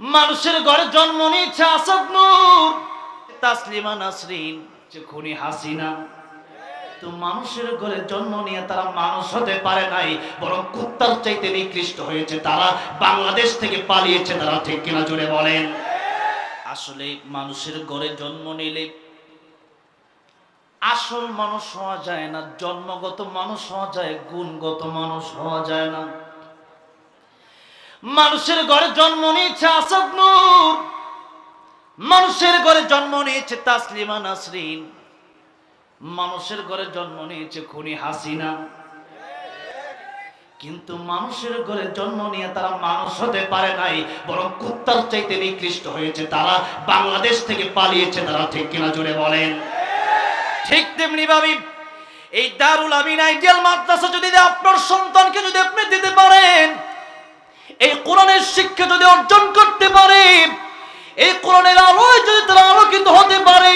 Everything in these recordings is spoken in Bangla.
মানুষের ঘরে জন্ম নিয়েছে আসাদ নূর। তাসলিমা নাসরিন, যে খুনি হাসিনা। তো মানুষের ঘরে জন্ম নিয়ে তারা মানুষ হতে পারে নাই, বরং কুত্তার চাইতে নিকৃষ্ট হয়েছে তারা। বাংলাদেশ থেকে পালিয়েছে তারা, ঠিক কিনা জুড়ে বলেন? আসলে মানুষের ঘরে জন্ম নিলে আসল মানুষ হওয়া যায় না, জন্মগত মানুষ হওয়া যায়, গুণগত মানুষ হওয়া যায় না। মানুষের ঘরে জন্ম নিয়েছে আসাদ নূর। মানুষের ঘরে জন্ম নিয়েছে তাসলিমা নাসরিন। মানুষের ঘরে জন্ম নিয়েছে খুনি হাসিনা। কিন্তু মানুষের ঘরে জন্ম নিয়ে তারা মানুষ হতে পারে নাই, বরং কুত্তার চাইতে নিকৃষ্ট হয়েছে তারা। বাংলাদেশ থেকে পালিয়েছে তারা, ঠিক কিনা জুড়ে বলেন? ঠিক তেমনি ভাবি এই দারুল আমিন আইডিয়াল মাদ্রাসা যদি আপনার সন্তানকে যদি আপনি দিতে পারেন এই কোরআনের শিক্ষা যদি অর্জন করতে পারে, এই কোরআনের আলোয় যদি তারা আলোকিত হতে পারে,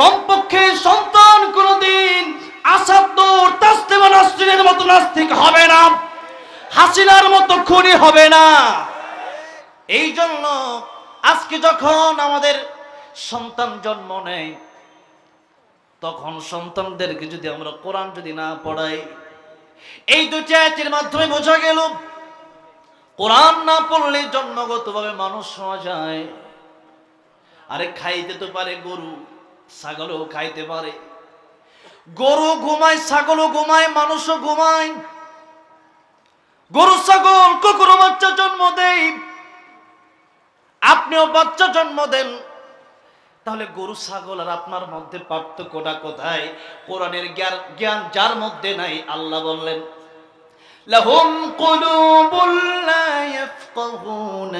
কমপক্ষে সন্তান কোনদিন আসাদুর তাসলিমা নাসরিনের মতো নাস্তিক হবে না, হাসিনার মতো খুনি হবে না। এই জন্য আজকে যখন আমাদের সন্তান জন্ম নেয়, তখন সন্তানদেরকে যদি আমরা কোরআন যদি না পড়াই, এই দুটি আয়াতের মাধ্যমে বোঝা গেল কোরআন না পড়লে জন্মগত ভাবে মানুষ হওয়া যায়। আরে খাইতে তো পারে গরু, ছাগলও খাইতে পারে। গরু ঘুমায়, ছাগলও ঘুমায়, মানুষও ঘুমায়। গরু, ছাগল কুকুরও বাচ্চা জন্ম দেই আপনিও বাচ্চা জন্ম দেন। তাহলে গরু, ছাগল আর আপনার মধ্যে পার্থক্যটা কোথায়? কোরআনের জ্ঞান যার মধ্যে নাই, আল্লাহ বললেন, লাহুম কুলু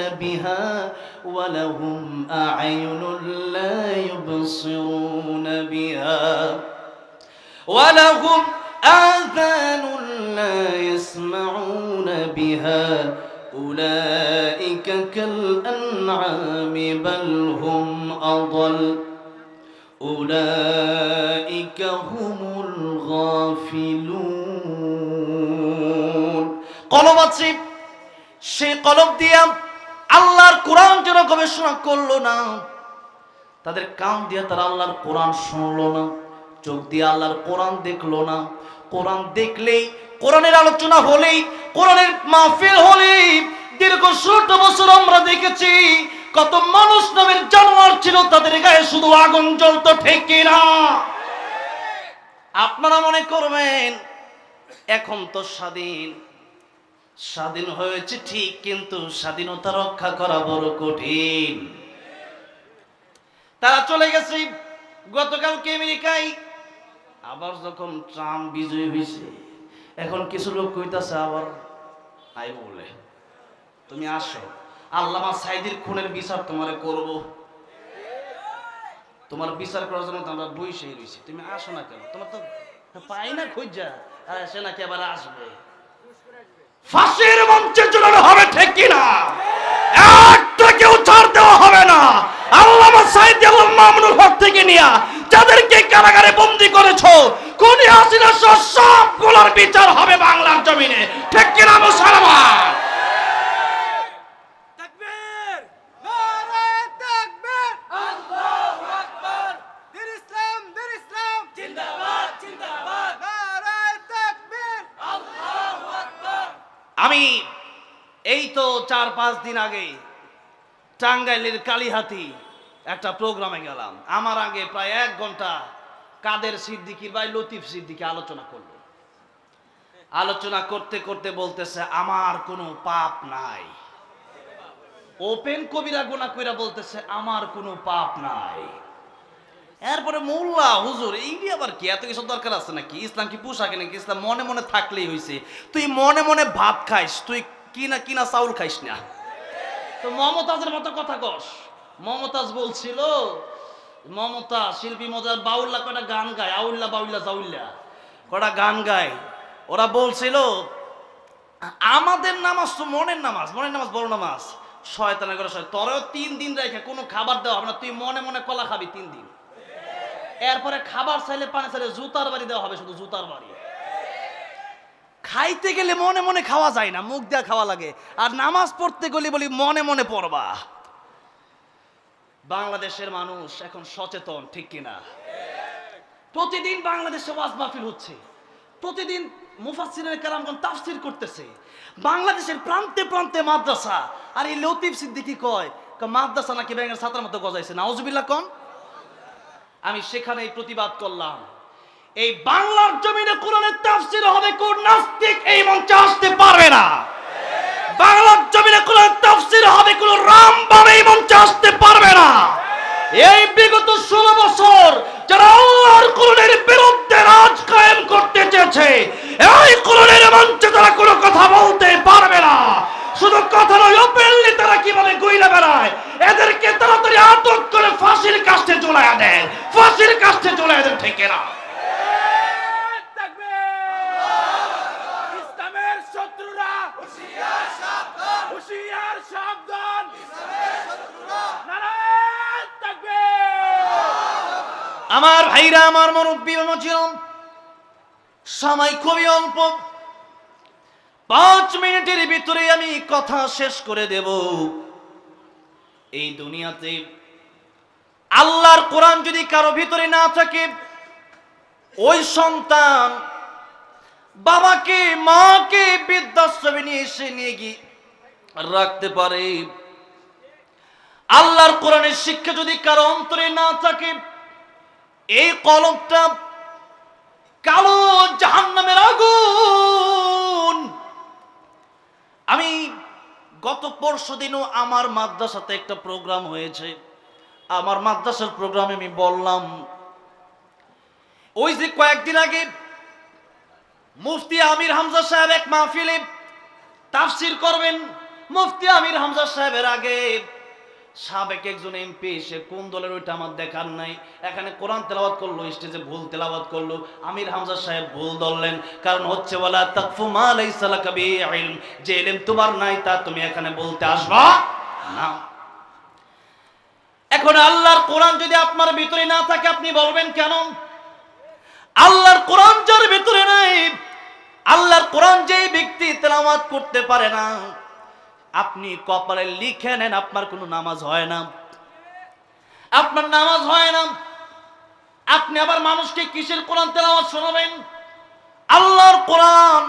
بها ولهم أعين لا يبصرون بها ولهم آذان لا يسمعون بها أولئك كالأنعام بل هم أضل أولئك هم الغافلون কলম আছে সেই কলম দিয়া আল্লাহর কোরআন যারা গবেষণা করল না। তাদের কান দিয়ে তারা আল্লাহর কোরআন শুনলো না। চোখ দিয়ে আল্লাহর কোরআন দেখল না। কোরআন দেখলেই, কোরআনের আলোচনা হলেই, কোরআনের মাহফিল হলেই দীর্ঘ ষোলো বছর আমরা দেখেছি, কত মানুষ নামের জানোয়ার ছিল, তাদের গায়ে শুধু আগুন জ্বলতো, ঠিক না? আপনারা মনে করবেন, এখন তো স্বাধীন। স্বাধীন হয়েছে ঠিক, কিন্তু স্বাধীনতা রক্ষা করা বড় কঠিন। তারা চলে গেছে। গতকালকে আমেরিকায় আবার যখন ট্রাম্প বিজয়ী হয়েছে, এখন কিছু লোক কইতাছে আবার আই বলে। তুমি আসো। আল্লামা সাইদির খুনের বিচার তোমারে করব। তোমার বিচার করার জন্য তো আমরা বইসে রয়েছি। তুমি আসো না কেন? তোমার তো পাই না খুঁজা। আর সে নাকি আবার আসবে। ফাঁসির মঞ্চে ঝুলানো হবে ঠিক কিনা? একটা কেউ ছাড় দেওয়া হবে না। আল্লামা সাইদ এবং মামুনুল হক থেকে নিয়া যাদেরকে কারাগারে বন্দি করেছ কোন হাসিনা সব সবগুলোর বিচার হবে বাংলার জমিনে। ঠিক কিনা মুসলমান তাকবীর নারায়ে তাকবীর আল্লাহু আকবার দিন ইসলাম দিন ইসলাম জিন্দাবাদ জিন্দাবাদ নারায়ে তাকবীর আল্লাহু আকবার আমি এই তো চার পাঁচ দিন আগে টাঙ্গাইলের কালীহাতি একটা প্রোগ্রামে গেলাম। আমার আগে প্রায় এক ঘণ্টা কাদের সিদ্দিকি ভাই লতিফ সিদ্দিকি আলোচনা করল। আলোচনা করতে করতে বলতেছে, আমার কোনো পাপ নাই। ওপেন কবিরা গোনা কইরা বলতেছে, আমার কোনো পাপ নাই। এরপরে মোল্লা হুজুর এইটি আবার কি? এত কিছু দরকার আছে নাকি? ইসলাম কি পোশাকে নাকি? ইসলাম মনে মনে থাকলেই হইছে। তুই মনে মনে ভাত খাইস, তুই কিনা কিনা চাউল খাইস না। তো মমতাজের মতো কথা কস। মমতাজ বলছিল, মমতা শিল্পী মজার বাউল্লা কটা গান গায়? আউল্লা, বাউল্লা, জাউল্লা। কটা গান গায়? ওরা বলছিল, আমাদের নামাজ তো মনের নামাজ মনের নামাজ বড় নামাজ। শয়তানের করে শয় তোরেও তিন দিন রেখে কোনো খাবার দেওয়া হবে না। তুই মনে মনে কলা খাবি তিন দিন। এরপরে খাবার চাইলে পানি চাইলে জুতার বাড়ি দেওয়া হবে, শুধু জুতার বাড়ি। খাইতে গেলে মনে মনে খাওয়া যায় না, মুখ দিয়া খাওয়া লাগে। আর নামাজ পড়তে গেলে বলি মনে মনে পড়বা। বাংলাদেশের মানুষ এখন সচেতন, ঠিক কিনা? প্রতিদিন বাংলাদেশে ওয়াজ মাহফিল হচ্ছে। প্রতিদিন মুফাসসিরের কালামগণ তাফসির করতেছে। বাংলাদেশের প্রান্তে প্রান্তে মাদ্রাসা। আর এই লতিফ সিদ্দিকি কয় মাদ্রাসা নাকি ব্যাঙের ছাতার মতো গজাইছে? নাউজুবিল্লাহ কন। আমি সেখানেই প্রতিবাদ করলাম। এই বাংলার জমিনে কোরআনের তাফসির হবে কোন নাস্তিক এই মঞ্চে আসতে পারবে না। বাংলার জমিনে কোরআনের তাফসির হবে, কোন রামবাম এই মঞ্চে আসতে পারবে না। এই বিগত ষোলো বছর যারা আল্লাহর কোরআনের বিরুদ্ধে রাজ কায়েম করতে চেয়েছে, এই কোরআনের মঞ্চে তারা কোনো কথা বলতে পারবে না। শুধু কথা নয় ওপেনলি তারা কীভাবে গইলা বেড়ায়? এদেরকে তাড়াতাড়ি আটক করে ফাঁসির কাছে চলে দেন। ফাঁসির কাছে চলে দেন, ঠিক না আমার ভাইরা, আমার মুরব্বী মজিলম সময় খুবই অল্প। পাঁচ মিনিটের ভিতরে আমি কথা শেষ করে দেব। এই দুনিয়াতে আল্লাহর কোরআন যদি কারও ভিতরে না থাকে, ওই সন্তান বাবাকে, মাকে বৃদ্ধাশ্রমে নিয়ে এসে নিয়ে গিয়ে রাখতে পারে। আল্লাহর কোরআনের শিক্ষা যদি কারও অন্তরে না থাকে, এই কলমটা কালো জাহান্নামের আগুন। আমি গত পরশু দিনও আমার মাদ্রাসাতে একটা প্রোগ্রাম হয়েছে। আমার মাদ্রাসার প্রোগ্রামে আমি বললাম, ওই যে কয়েকদিন আগে মুফতি আমির হামজা সাহেব এক মাহফিলে তাফসির করবেন। মুফতি আমির হামজা সাহেবের আগে সাবেক একজন এমপি সে কোন দলের ওইটা আমার দেখার নাই। এখানে কোরআন তেলাওয়াত করল, স্টেজে ভুল তেলাওয়াত করল। আমির হামজা সাহেব ভুল ধরলেন, কারণ হচ্ছে বলা তাকফু মা লাইসা লাকা যে ইলম তোমার নাই, তা তুমি এখানে বলতে আসবা না। এখন আল্লাহর কোরআন যদি আপনার ভিতরে না থাকে, আপনি বলবেন কেন? আল্লাহর কোরআন যার ভিতরে নাই, আল্লাহর কোরআন যেই ব্যক্তি তেলাওয়াত করতে পারে না আপনি কপালে লিখে নেন, আপনার কোনো নামাজ হয় না। আপনার নামাজ হয় না। আপনি আবার মানুষকে কিসের কোরআন তেলাওয়াত শোনাবেন? আল্লাহর কোরআন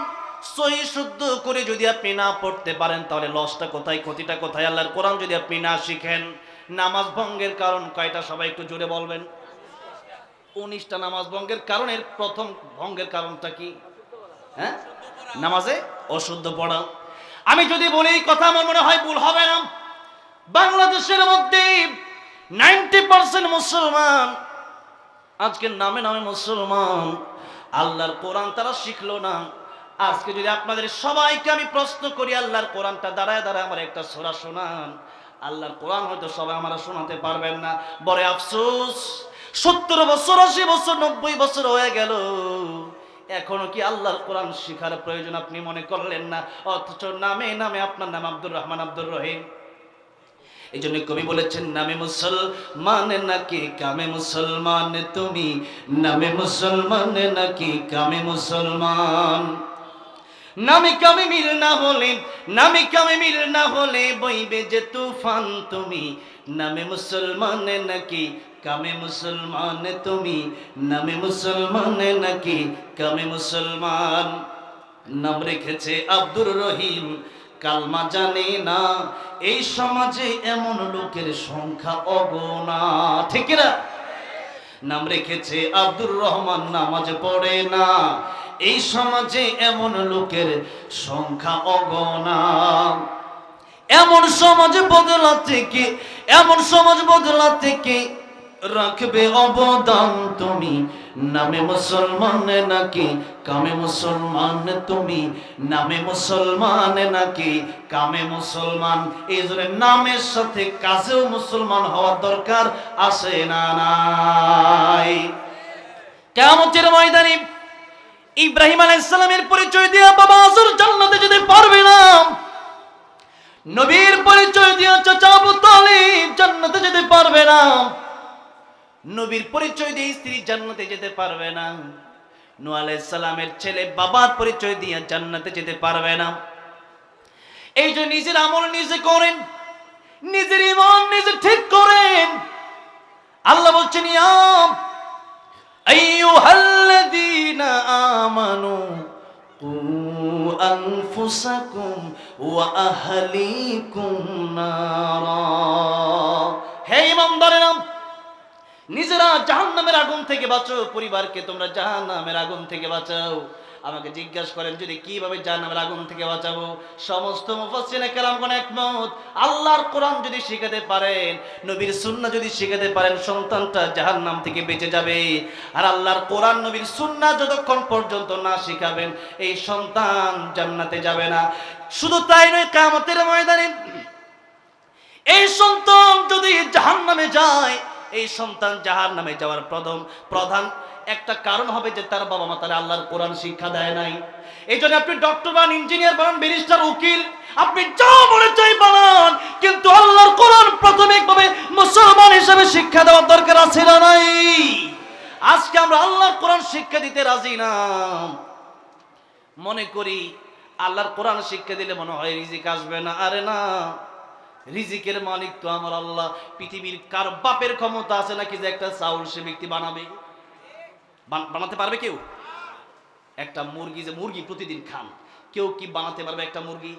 সহি শুদ্ধ করে যদি আপনি না পড়তে পারেন, তাহলে লসটা কোথায়, ক্ষতিটা কোথায়? আল্লাহর কোরআন যদি আপনি না শিখেন, নামাজ ভঙ্গের কারণ কয়টা সবাই একটু জোরে বলবেন? উনিশটা নামাজ ভঙ্গের কারণের প্রথম ভঙ্গের কারণটা কি? হ্যাঁ? নামাজে অশুদ্ধ পড়া। আমি যদি বলি কথা আমার মনে হয় ভুল হবে না। বাংলাদেশের মধ্যে নাইনটি পার্সেন্ট মুসলমান, আজকের নামে নামে মুসলমান, আল্লাহর কোরআন তারা শিখলো না। আজকে যদি আপনাদের সবাইকে আমি প্রশ্ন করি, আল্লাহর কোরআনটা দাঁড়ায় দাঁড়ায় আমার একটা সোরা শোনান। আল্লাহর কোরআন হয়তো সবাই আমরা শোনাতে পারবেন না। বড় আফসোস, সত্তর বছর, আশি বছর, নব্বই বছর হয়ে গেল। এখনও কি আল্লাহর কোরআন শিখার প্রয়োজন আপনি মনে করলেন না? অথচ নামে নামে আপনার নাম আব্দুর রহমান, আব্দুর রহিম। এই জন্য কবি বলেছেন, নামে মুসলমান নাকি কামে মুসলমান তুমি? নামে মুসলমান নাকি কামে মুসলমান? নামে কামে মিল না হলে, নামে কামে মিল না হলে বইবে যে তুফান তুমি। নামে মুসলমান নাকি, কামে মুসলমান তুমি। নামে মুসলমান নাকি, কামে মুসলমান। নাম রেখেছে আব্দুর রহিম, কালমা জানে না। এই সমাজে এমন লোকের সংখ্যা অগণা, ঠিক না নাম রেখেছে আব্দুর রহমান, নামাজ পড়ে না। এই সমাজে এমন লোকের সংখ্যা অগণা। এমন সমাজ বদলাতে কে এমন সমাজ বদলাতে কে রাখবে অবদান তুমি। নামে মুসলমান নাকি, কামে মুসলমান তুমি। নামে মুসলমান নাকি, কামে মুসলমান। এই নামের সাথে কাজেও মুসলমান হওয়ার দরকার আছে না নাই। কেমতের ময়দানে ইব্রাহিম আলাইসালামের পরিচয় দিয়ে বাবা আসর জান্নাতে যেতে পারবে না। নবীর পরিচয় দিয়ে চাচা আবু তালিব জান্নাতে যেতে পারবে না। নবীর পরিচয় দিয়ে স্ত্রী জান্নাতে যেতে পারবে না। নূহ আলাইহিস ছেলে বাবার পরিচয় দিয়ে জান্নাতে যেতে পারবে না। এই যে নিজের আমল নিজে করেন, নিজের ইমান নিজে ঠিক করেন। আল্লাহ বলছেন ইয়াম আইয়ুহাল্লাযীনা আমানু কু আনফুসাকুম ওয়া আহলিকুম নারা। হে ইমানদারেরা নিজেরা জাহান্নামের আগুন থেকে বাঁচো পরিবারকে তোমরা জাহান্নামের আগুন থেকে বাঁচাও। আমাকে জিজ্ঞাসা করেন, যদি কীভাবে জাহান্নামের আগুন থেকে বাঁচাবো? সমস্ত মুফাসসিরে কেরামগণ একমত। আল্লাহর কোরআন যদি শিখাতে পারেন, নবীর সুন্নাহ যদি শিখাতে পারেন, সন্তানটা জাহান্নাম থেকে বেঁচে যাবে। আর আল্লাহর কোরআন, নবীর সুন্নাহ যতক্ষণ পর্যন্ত না শিখাবেন, এই সন্তান জান্নাতে যাবে না। শুধু তাই নয় কামতের ময়দানে এই সন্তান যদি জাহান নামে যায় এই সন্তান জাহান নামে যাওয়ার প্রথম, প্রধান। একটা কারণ হবে যে তার বাবা মা তারা আল্লাহর কোরআন শিক্ষা দেয় নাই। এই জন্য আপনি ডক্টর বান ইঞ্জিনিয়ার বানান ব্যারিস্টার উকিল, আপনি যা মনে চাই বানান, কিন্তু আল্লাহর কোরআন প্রাথমিকভাবে মুসলমান হিসেবে শিক্ষা দেওয়ার দরকার আছে না নাই? আজকে আমরা আল্লাহর কোরআন শিক্ষা দিতে রাজি না। মনে করি, আল্লাহর কোরআন শিক্ষা দিলে মনে হয় রিজিক আসবে না। আরে না। রিজিকের মালিক তো আমার আল্লাহ। পৃথিবীর কার বাপের ক্ষমতা আছে নাকি যে একটা চাউল সে ব্যক্তি বানাবে? বানাতে পারবে কেউ? একটা মুরগি যে মুরগি প্রতিদিন খান, কেউ কি বানাতে পারবে একটা মুরগি?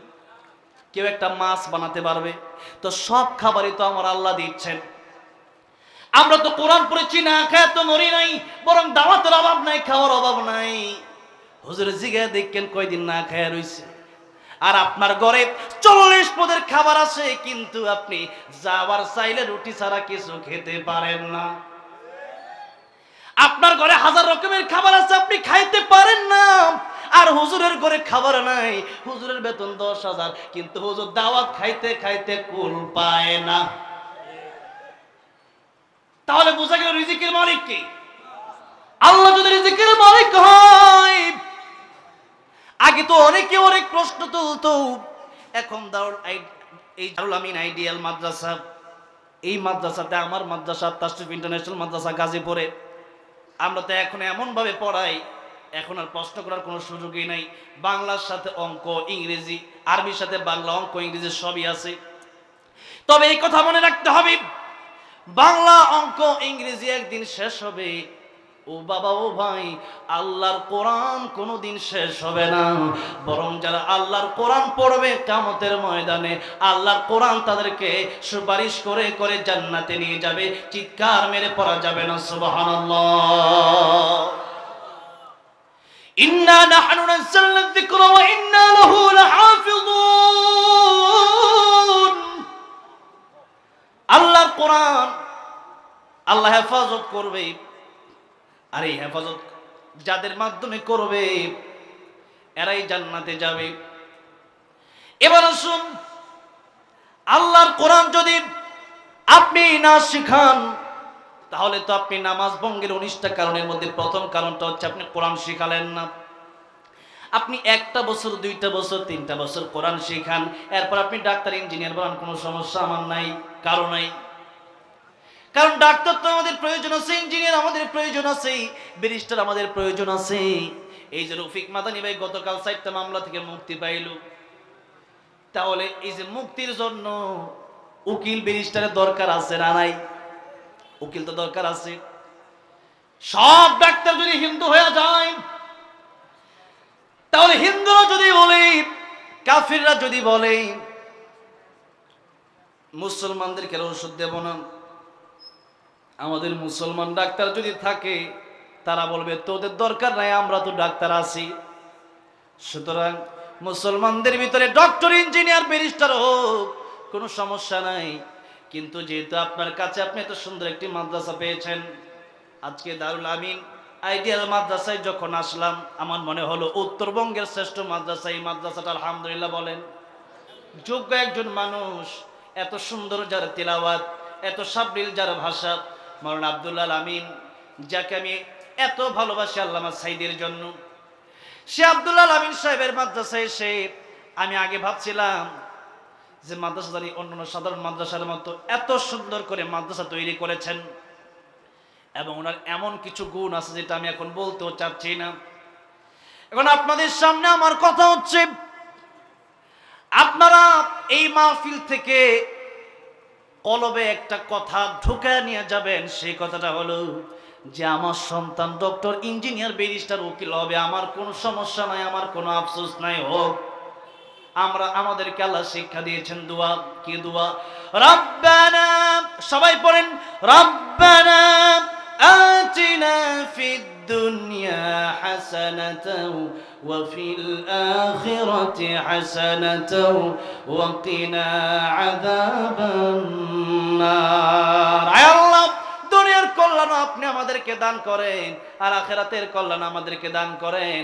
কেউ একটা মাছ বানাতে পারবে? তো সব খাবারই তো আমার আল্লাহ দিচ্ছেন। আমরা তো কোরআন পড়েছি না খায় তো মরি নাই, বরং দাওয়াতের অভাব নাই, খাওয়ার অভাব নাই। হুজুর জিগা দেখেন কয়দিন না খায় রইছে। আর আপনার ঘরে চল্লিশ পদের খাবার আছে, কিন্তু আপনি যাওয়ার চাইলে রুটি ছাড়া কিছু খেতে পারেন না। আপনার ঘরে হাজার রকমের খাবার আছে, আপনি খাইতে পারেন না। আর হুজুরের ঘরে খাবার নাই, হুজুরের বেতন দশ হাজার, কিন্তু হুজুর দাওয়াত খাইতে খাইতে কুল পায় না। তাহলে বোঝা গেল রিজিকের মালিক কি? আল্লাহ যদি রিজিকের মালিক হয় আগে তো অনেকে অনেক প্রশ্ন তুলতো। এখন দারুল এই দারুল আমিন আইডিয়াল মাদ্রাসা, এই মাদ্রাসাতে আমার মাদ্রাসা, তাসরিফ ইন্টারন্যাশনাল মাদ্রাসা গাজীপুরে। আমরা তো এখন এমনভাবে পড়াই, এখন আর প্রশ্ন করার কোনো সুযোগই নাই। বাংলার সাথে অঙ্ক, ইংরেজি, আরবির সাথে বাংলা, অঙ্ক, ইংরেজি সবই আছে। তবে এই কথা মনে রাখতে হবে, বাংলা, অঙ্ক, ইংরেজি একদিন শেষ হবে। ও বাবা, ও ভাই, আল্লাহর কোরআন কোনোদিন শেষ হবে না। বরং যারা আল্লাহর কোরআন পড়বে কামতের ময়দানে, আল্লাহর কোরআন তাদেরকে সুপারিশ করে করে জান্নাতে নিয়ে যাবে, চিৎকার মেরে পড়া যাবে না, সুবহানাল্লাহ। ইন্না কোরআন আল্লাহ হেফাজত করবে। আর এই হেফাজত যাদের মাধ্যমে করবে, এরাই জান্নাতে যাবে। এবার আসুন, আল্লাহর কোরআন যদি আপনি না শিখান, তাহলে তো আপনি নামাজ ভঙ্গের উনিশটা কারণের মধ্যে প্রথম কারণটা হচ্ছে আপনি কোরআন শিখালেন না। আপনি একটা বছর, দুইটা বছর, তিনটা বছর কোরআন শিখান, এরপর আপনি ডাক্তার, ইঞ্জিনিয়ার বানান কোনো সমস্যা আমার নাই, কারও নাই। কারণ ডাক্তার তো আমাদের প্রয়োজন আছে, ইঞ্জিনিয়ার আমাদের প্রয়োজন আছে, ব্যারিস্টার আমাদের প্রয়োজন আছে। এই যে রফিক মাদানি ভাই গতকাল চারটা মামলা থেকে মুক্তি পাইল। তাহলে এই যে মুক্তির জন্য উকিল, ব্যারিস্টারের দরকার আছে না নাই? উকিল তো দরকার আছে। সব ডাক্তার যদি হিন্দু হয়ে যায়, তাহলে হিন্দুরা যদি বলে, কাফিররা যদি বলে, মুসলমানদেরকে আর ওষুধ দেব না। আমাদের মুসলমান ডাক্তার যদি থাকে, তারা বলবে, তোদের দরকার নাই, আমরা তো ডাক্তার আছি। সুতরাং মুসলমানদের ভিতরে ডক্টর, ইঞ্জিনিয়ার, ব্যারিস্টার হোক, কোনো সমস্যা নাই। কিন্তু যেহেতু আপনার কাছে আপনি এত সুন্দর একটি মাদ্রাসা পেয়েছেন, আজকে দারুল আমিন আইডিয়াল মাদ্রাসায় যখন আসলাম, আমার মনে হলো উত্তরবঙ্গের শ্রেষ্ঠ মাদ্রাসা, এই মাদ্রাসাটা আলহামদুলিল্লাহ বলেন। যোগ্য একজন মানুষ, এত সুন্দর যার তিলাওয়াত, এত সাবলীল যার ভাষা মরণ আবদুল্লাহ আমিন, যাকে আমি এত ভালোবাসি আল্লামা সাইদের জন্য। সে আবদুল্লাহ আমিন সাহেবের মাদ্রাসায় এসে আমি আগে ভাবছিলাম যে মাদ্রাসা জানি অন্যান্য সাধারণ মাদ্রাসার মতো এত সুন্দর করে মাদ্রাসা তৈরি করেছেন এবং ওনার এমন কিছু গুণ আছে যেটা আমি এখন বলতেও চাচ্ছি না। এখন আপনাদের সামনে আমার কথা হচ্ছে, আপনারা এই মাহফিল থেকে কলবে একটা কথা ঢুকে নিয়ে যাবেন, সেই কথাটা হলো যে আমার সন্তান ডক্টর, ইঞ্জিনিয়ার, ব্যারিস্টার, উকিল হবে, আমার কোনো সমস্যা নাই, আমার কোনো আফসোস নাই হোক আমরা, আমাদেরকে আল্লাহ শিক্ষা দিয়েছেন, দোয়া, কি দোয়া? রব্বানা, সবাই পড়েন, রব্বানা আতিনা ফিদ দুনিয়া হাসানাতাও ওয়া ফিল আখিরাতি হাসানাতাও ওয়া কিনা আযাবান নার আয় আল্লাহ, দুনিয়ার কল্যাণ আপনি আমাদেরকে দান করেন, আর আখেরাতের কল্যাণ আমাদেরকে দান করেন।